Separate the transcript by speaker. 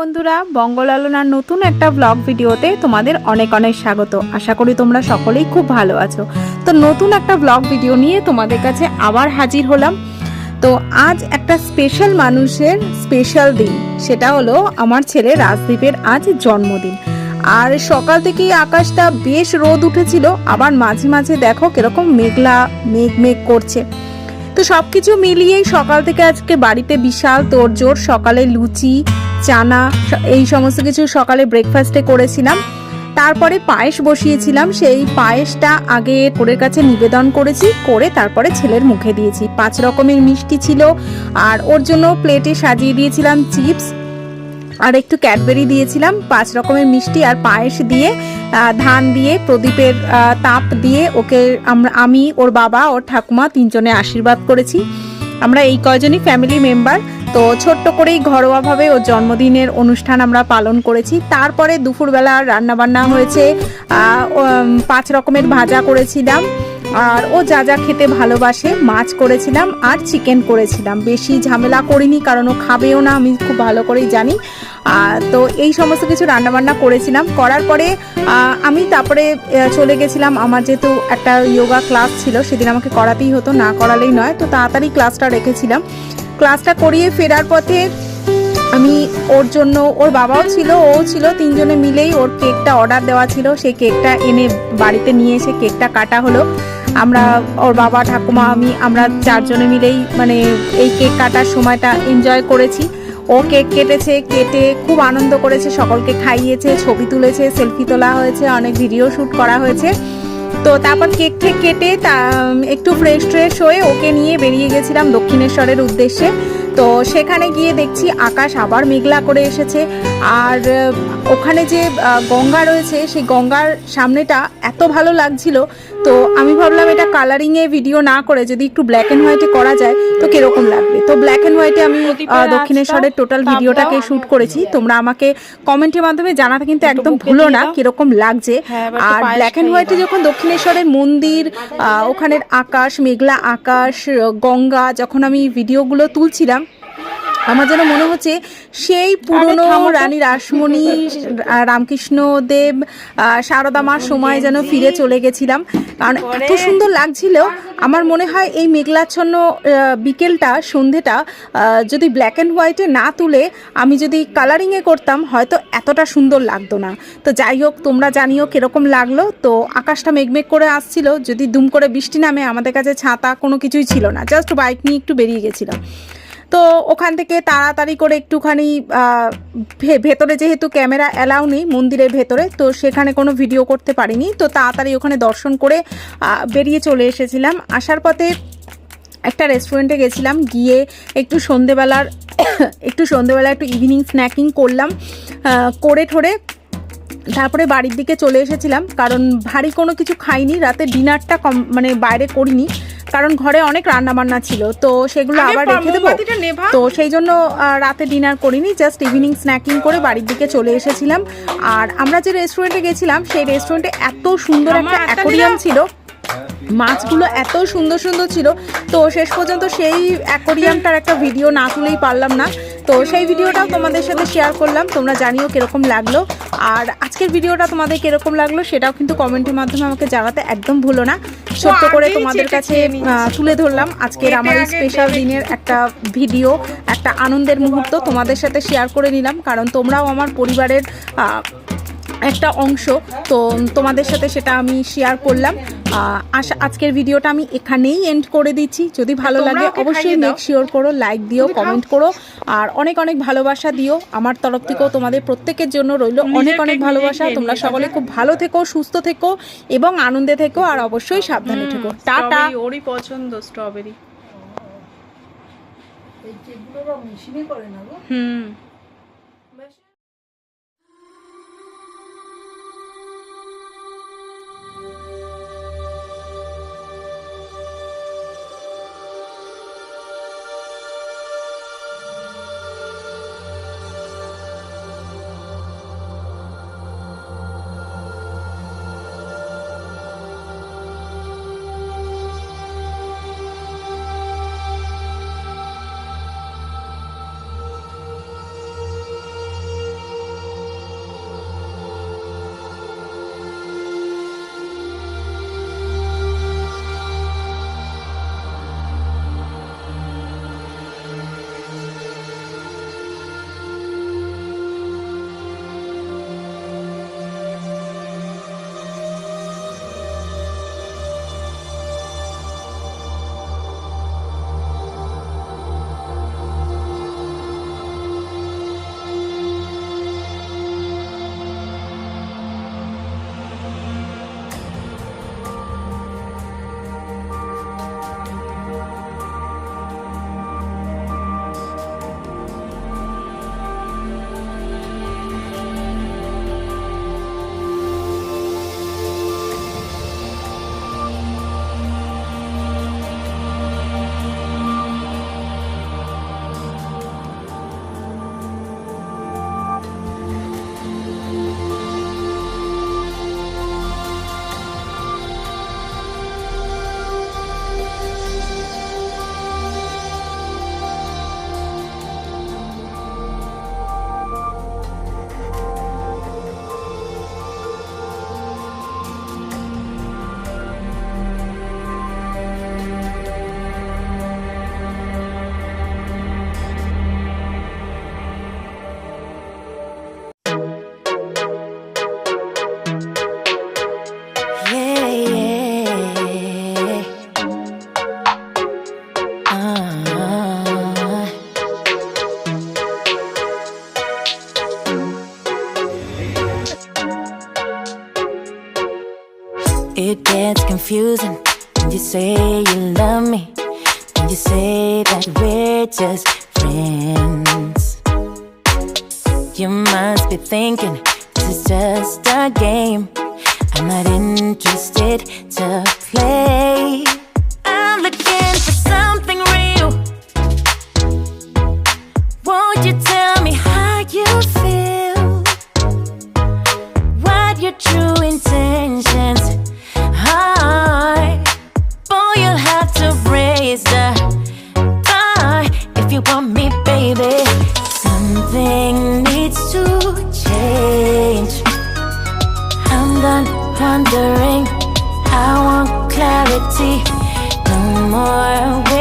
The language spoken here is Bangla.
Speaker 1: বন্ধুরা, বঙ্গলালনার নতুন একটা ব্লগ ভিডিওতে তোমাদের অনেক অনেক স্বাগত। আশা করি তোমরা সকলেই খুব ভালো আছো। তো নতুন একটা ব্লগ ভিডিও নিয়ে তোমাদের কাছে আবার হাজির হলাম। তো আজ একটা স্পেশাল মানুষের স্পেশাল দিন। সেটা হলো আমার ছেলে রাজদীপের আজ জন্মদিন। আর সকাল থেকেই আকাশটা বেশ রোদ উঠেছিল। আবার মাঝে মাঝে দেখো কীরকম মেঘলা মেঘ মেঘ করছে। তো সবকিছু মিলিয়েই সকাল থেকে আজকে বাড়িতে বিশাল তোড়জোড়, সকালে লুচি, চানা এই সমস্ত কিছু সকালে ব্রেকফাস্টে করেছিলাম। তারপরে পায়েস বসিয়েছিলাম। সেই পায়েসটা আগে কোরের কাছে নিবেদন করেছি, করে তারপরে ছেলের মুখে দিয়েছি। পাঁচ রকমের মিষ্টি ছিল, আর ওর জন্য প্লেটে সাজিয়ে দিয়েছিলাম চিপস আর একটু ক্যাডবেরি দিয়েছিলাম, পাঁচ রকমের মিষ্টি আর পায়েস দিয়ে ধান দিয়ে, প্রদীপের তাপ দিয়ে ওকে আমরা, আমি, ওর বাবা, ওর ঠাকুমা তিনজনে আশীর্বাদ করেছি। আমরা এই কয়জনই ফ্যামিলি মেম্বার তো ছোট্ট করেই ঘরোয়াভাবে ওর জন্মদিনের অনুষ্ঠান আমরা পালন করেছি। তারপরে দুপুরবেলা রান্নাবান্না হয়েছে পাঁচ রকমের ভাজা করেছিলাম। আর ও যা যা খেতে ভালোবাসে, মাছ করেছিলাম আর চিকেন করেছিলাম। বেশি ঝামেলা করিনি, কারণ ও খাবেও না, আমি খুব ভালো করেই জানি। তো এই সমস্ত কিছু রান্নাবান্না করেছিলাম। করার পরে আমি তারপরে চলে গেছিলাম। আমার যেহেতু একটা যোগা ক্লাস ছিল, সেদিন আমাকে করাতেই হতো, না করালেই নয়। তো তাড়াতাড়ি ক্লাসটা রেখেছিলাম। ক্লাসটা করিয়ে ফেরার পথে আমি ওর জন্য, ওর বাবাও ছিল, ও ছিল, তিনজনে মিলেই ওর কেকটা অর্ডার দেওয়া ছিল। সেই কেকটা এনে বাড়িতে নিয়ে এসে কেকটা কাটা হলো। আমরা, ওর বাবা, ঠাকুমা, আমি, আমরা চারজনে মিলেই মানে এই কেক কাটার সময়টা এনজয় করেছি। ও কেক কেটেছে, কেটে খুব আনন্দ করেছে, সকলকে খাইয়েছে, ছবি তুলেছে সেলফি তোলা হয়েছে, অনেক ভিডিও শ্যুট করা হয়েছে। তো তারপর কেক ঠেক কেটে তা, একটু ফ্রেশ ট্রেশ হয়ে ওকে নিয়ে বেরিয়ে গেছিলাম দক্ষিণেশ্বরের উদ্দেশ্যে। তো সেখানে গিয়ে দেখছি আকাশ আবার মেঘলা করে এসেছে। আর ওখানে যে গঙ্গা রয়েছে সেই গঙ্গার সামনেটা এত ভালো লাগছিল। তো আমি ভাবলাম এটা কালারিংয়ে ভিডিও না করে যদি একটু ব্ল্যাক অ্যান্ড হোয়াইটে করা যায় তো কীরকম লাগবে? তো ব্ল্যাক অ্যান্ড হোয়াইটে আমি দক্ষিণেশ্বরের টোটাল ভিডিওটাকে শ্যুট করেছি। তোমরা আমাকে কমেন্টের মাধ্যমে জানাতে কিন্তু একদম ভুলো না কীরকম লাগছে।
Speaker 2: হ্যাঁ,
Speaker 1: আর ব্ল্যাক অ্যান্ড হোয়াইটে যখন দক্ষিণেশ্বরের মন্দির ওখানের আকাশ মেঘলা আকাশ গঙ্গা যখন আমি ভিডিওগুলো তুলছিলাম আমার যেন মনে হচ্ছে সেই পুরনো রানী রাসমণি আহ, রামকৃষ্ণ দেব আহ, সারদা মার সময় যেন ফিরে চলে গেছিলাম। কারণ এত সুন্দর লাগছিল। আমার মনে হয় এই মেঘলাচ্ছন্ন বিকেলটা সন্ধেটা যদি ব্ল্যাক অ্যান্ড হোয়াইটে না তুলে আমি যদি কালারিংয়ে করতাম হয়তো এতটা সুন্দর লাগতো না। তো যাই হোক তোমরা জানিও কীরকম লাগল। তো আকাশটা মেঘমেঘ করে আসছিল। যদি দুম করে বৃষ্টি নামে আমাদের কাছে ছাতা কোনো কিছুই ছিল না। জাস্ট বাইক নিয়ে একটু বেরিয়ে গেছিলাম। তো ওখান থেকে তাড়াতাড়ি করে একটুখানি ভেতরে যেহেতু ক্যামেরা অ্যালাউ নেই মন্দিরের ভেতরে, তো সেখানে কোনো ভিডিও করতে পারিনি। তো তাড়াতাড়ি ওখানে দর্শন করে বেরিয়ে চলে এসেছিলাম। আসার পথে একটা রেস্টুরেন্টে গেছিলাম, গিয়ে একটু সন্ধেবেলার, একটু সন্ধেবেলা একটু ইভিনিং স্ন্যাকিং করলাম করে ঠোরে তারপরে বাড়ির দিকে চলে এসেছিলাম। কারণ ভারী কোনো কিছু খাইনি, রাতে ডিনারটা কম মানে বাইরে করিনি। কারণ ঘরে অনেক রান্না বান্না ছিল তো সেগুলো আবার রেখে দেবো। তো সেই জন্য রাতে ডিনার করিনি জাস্ট ইভিনিং স্ন্যাকিং করে বাড়ির দিকে চলে এসেছিলাম। আর আমরা যে রেস্টুরেন্টে গেছিলাম সেই রেস্টুরেন্টে এত সুন্দর একটা অ্যাকোরিয়াম ছিল। মাছগুলো এত সুন্দর সুন্দর ছিল। তো শেষ পর্যন্ত সেই অ্যাকোরিয়ামটার একটা ভিডিও না তুলেই পারলাম না। তো সেই ভিডিওটাও তোমাদের সাথে শেয়ার করলাম। তোমরা জানিও কীরকম লাগল। আর আজকের ভিডিওটা তোমাদের কীরকম লাগল সেটাও কিন্তু কমেন্টের মাধ্যমে আমাকে জানাতে একদম ভুলো না। সত্য করে তোমাদের কাছে তুলে ধরলাম। আজকের আমার এই স্পেশাল দিনের একটা ভিডিও একটা আনন্দের মুহূর্ত তোমাদের সাথে শেয়ার করে নিলাম। কারণ তোমরাও আমার পরিবারের একটা অংশ। তো তোমাদের সাথে সেটা আমি শেয়ার করলাম। আশা আজকের ভিডিওটা আমি এখানেই এন্ড করে দিচ্ছি। যদি ভালো লাগে অবশ্যই মেক শিওর করো লাইক দিও কমেন্ট করো। আর অনেক অনেক ভালোবাসা দিও। আমার তরফ থেকেও তোমাদের প্রত্যেকের জন্য রইল অনেক অনেক ভালোবাসা। তোমরা সকলে খুব ভালো থেকো সুস্থ থেকো এবং আনন্দে থেকো আর অবশ্যই সাবধানে থেকো। টাটা।
Speaker 2: ওরই পছন্দ strawberry hmm.
Speaker 3: It gets confusing when you say you love me. When you say that we're just friends. You must be thinking this is just a game. I'm not interested to wondering. I want clarity. No more